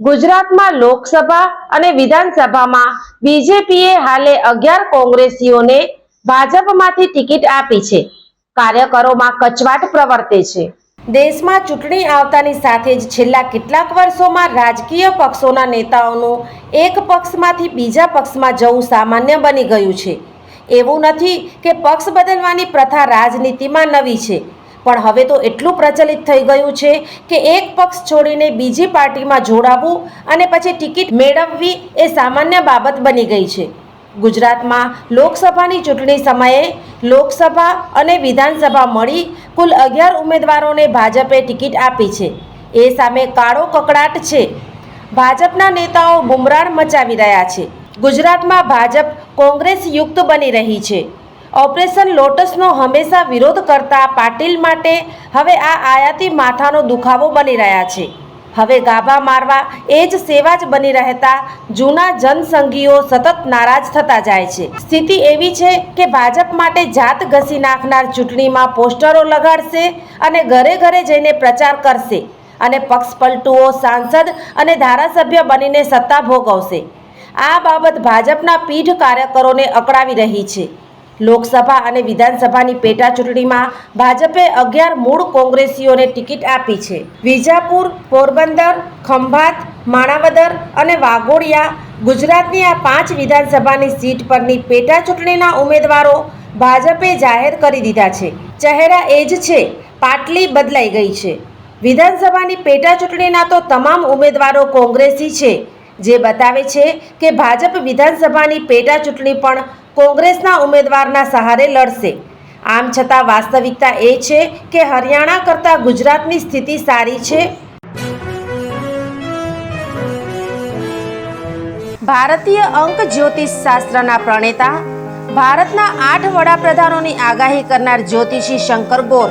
ગુજરાતમાં લોકસભા અને વિધાનસભામાં બીજેપીએ હાલે અગિયાર કોંગ્રેસીઓને ભાજપમાંથી ટિકિટ આપી છે. કાર્યકરોમાં કચવાટ પ્રવર્તે છે. દેશમાં ચૂંટણી આવતાની સાથે જ છેલ્લા કેટલાક વર્ષોમાં રાજકીય પક્ષોના નેતાઓનું એક પક્ષમાંથી બીજા પક્ષમાં જવું સામાન્ય બની ગયું છે. એવું નથી કે પક્ષ બદલવાની પ્રથા રાજનીતિમાં નવી છે. પણ હવે તો એટલું પ્રચલિત થઈ ગયું છે કે એક પક્ષ છોડીને બીજી પાર્ટીમાં જોડાવવું અને પછી ટિકિટ મેળવવી એ સામાન્ય બાબત બની ગઈ છે. ગુજરાતમાં લોકસભાની ચૂંટણી સમયે લોકસભા અને વિધાનસભા મળી કુલ અગિયાર ઉમેદવારોને ભાજપે ટિકિટ આપી છે. એ સામે કાળો કકડાટ છે. ભાજપના નેતાઓ બુમરાણ મચાવી રહ્યા છે. ગુજરાતમાં ભાજપ કોંગ્રેસ યુક્ત બની રહી છે. ઓપરેશન લોટસનો હંમેશા વિરોધ કરતા પાટીલ માટે હવે આ આયાતી માથાનો દુખાવો બની રહ્યા છે. હવે ગાભા મારવા એ જ સેવા જ બની રહેતા જૂના જનસંઘીઓ સતત નારાજ થતા જાય છે. સ્થિતિ એવી છે કે ભાજપ માટે જાત ઘસી નાખનાર ચૂંટણીમાં પોસ્ટરો લગાડશે અને ઘરે ઘરે જઈને પ્રચાર કરશે અને પક્ષપલટુઓ સાંસદ અને ધારાસભ્ય બનીને સત્તા ભોગવશે. આ બાબત ભાજપના પીઢ કાર્યકરોને અકળાવી રહી છે. લોકસભા અને વિધાનસભાની પેટા ચૂંટણીમાં ભાજપે અગિયાર મૂળ કોંગ્રેસીઓને ટિકિટ આપી છે. વિજાપુર, પોરબંદર, ખંભાત, માણાવદર અને વાઘોડિયા ગુજરાતની આ પાંચ વિધાનસભાની સીટ પરની પેટા ચૂંટણીના ઉમેદવારો ભાજપે જાહેર કરી દીધા છે. ચહેરા એ જ છે, પાટલી બદલાઈ ગઈ છે. વિધાનસભાની પેટા ચૂંટણીના તો તમામ ઉમેદવારો કોંગ્રેસી છે. જે બતાવે છે કે ભાજપ વિધાનસભાની પેટા ચૂંટણી પણ કોંગ્રેસના ઉમેદવારના સહારે લડશે. આમ છતાં વાસ્તવિકતા એ છે કે હરિયાણા કરતાં ગુજરાતની સ્થિતિ સારી છે. ભારતીય અંક જ્યોતિષ શાસ્ત્રના પ્રણેતા, ભારતના આઠ વડાપ્રધાનોની આગાહી કરનાર જ્યોતિષી શંકર ગોર